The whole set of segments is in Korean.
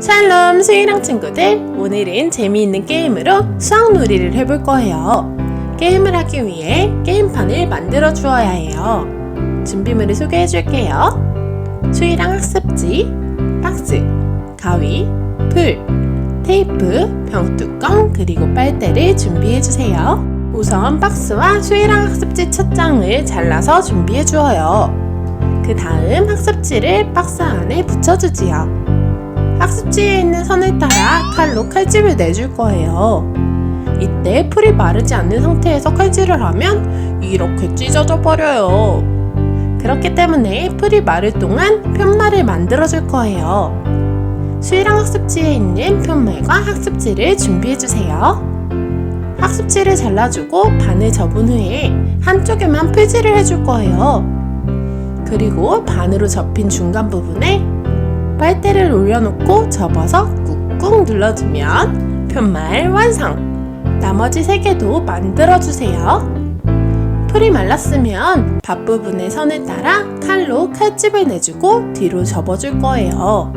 샬롬 수희랑 친구들. 오늘은 재미있는 게임으로 수학놀이를 해볼 거예요. 게임을 하기 위해 게임판을 만들어 주어야 해요. 준비물을 소개해 줄게요. 수희랑 학습지, 박스, 가위, 풀, 테이프, 병뚜껑 그리고 빨대를 준비해 주세요. 우선 박스와 수희랑 학습지 첫 장을 잘라서 준비해 주어요. 그 다음 학습지를 박스 안에 붙여주지요 학습지에 있는 선을 따라 칼로 칼집을 내줄 거예요. 이때 풀이 마르지 않는 상태에서 칼질을 하면 이렇게 찢어져 버려요. 그렇기 때문에 풀이 마를 동안 편말을 만들어 줄 거예요. 수희랑 학습지에 있는 편말과 학습지를 준비해 주세요. 학습지를 잘라주고 반을 접은 후에 한쪽에만 풀질을 해줄 거예요. 그리고 반으로 접힌 중간 부분에 빨대를 올려놓고 접어서 꾹꾹 눌러주면 편말 완성! 나머지 세 개도 만들어주세요. 풀이 말랐으면 밭부분의 선을 따라 칼로 칼집을 내주고 뒤로 접어줄 거예요.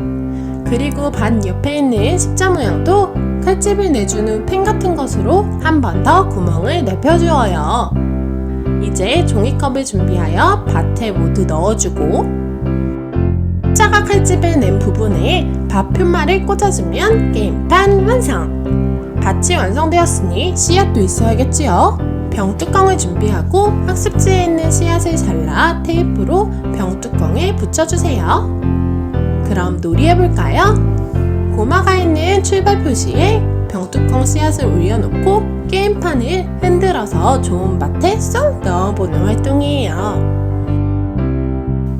그리고 반 옆에 있는 십자 모양도 칼집을 후펜 같은 것으로 한 번 더 구멍을 내펴주어요. 이제 종이컵을 준비하여 밭에 모두 넣어주고 십자가 칼집을 낸 부분에 밭 편말을 꽂아주면 게임판 완성! 밭이 완성되었으니 씨앗도 있어야겠지요? 병뚜껑을 준비하고 학습지에 있는 씨앗을 잘라 테이프로 병뚜껑에 붙여주세요. 그럼 놀이해볼까요? 고마가 있는 출발 표시에 병뚜껑 씨앗을 올려놓고 게임판을 흔들어서 좋은 밭에 쏙 넣어보는 활동이에요.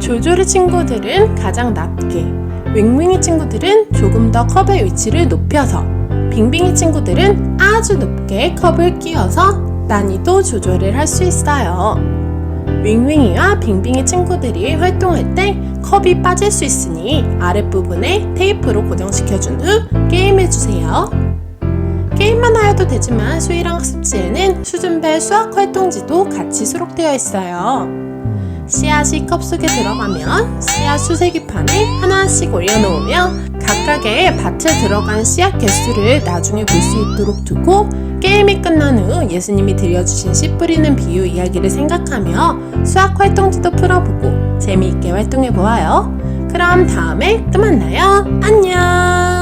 조조리 친구들은 가장 낮게, 윙윙이 친구들은 조금 더 컵의 위치를 높여서, 빙빙이 친구들은 아주 높게 컵을 끼워서 난이도 조절을 할 수 있어요. 윙윙이와 빙빙이 친구들이 활동할 때 컵이 빠질 수 있으니 아랫부분에 테이프로 고정시켜준 후 게임해주세요. 게임만 하여도 되지만 수희랑 학습지에는 수준별 수학 활동지도 같이 수록되어 있어요. 씨앗이 컵 속에 들어가면 씨앗 수세기판에 하나씩 올려놓으며 각각의 밭에 들어간 씨앗 개수를 나중에 볼 수 있도록 두고 게임이 끝난 후 예수님이 들려주신 씨 뿌리는 비유 이야기를 생각하며 수학 활동지도 풀어보고 재미있게 활동해보아요. 그럼 다음에 또 만나요. 안녕!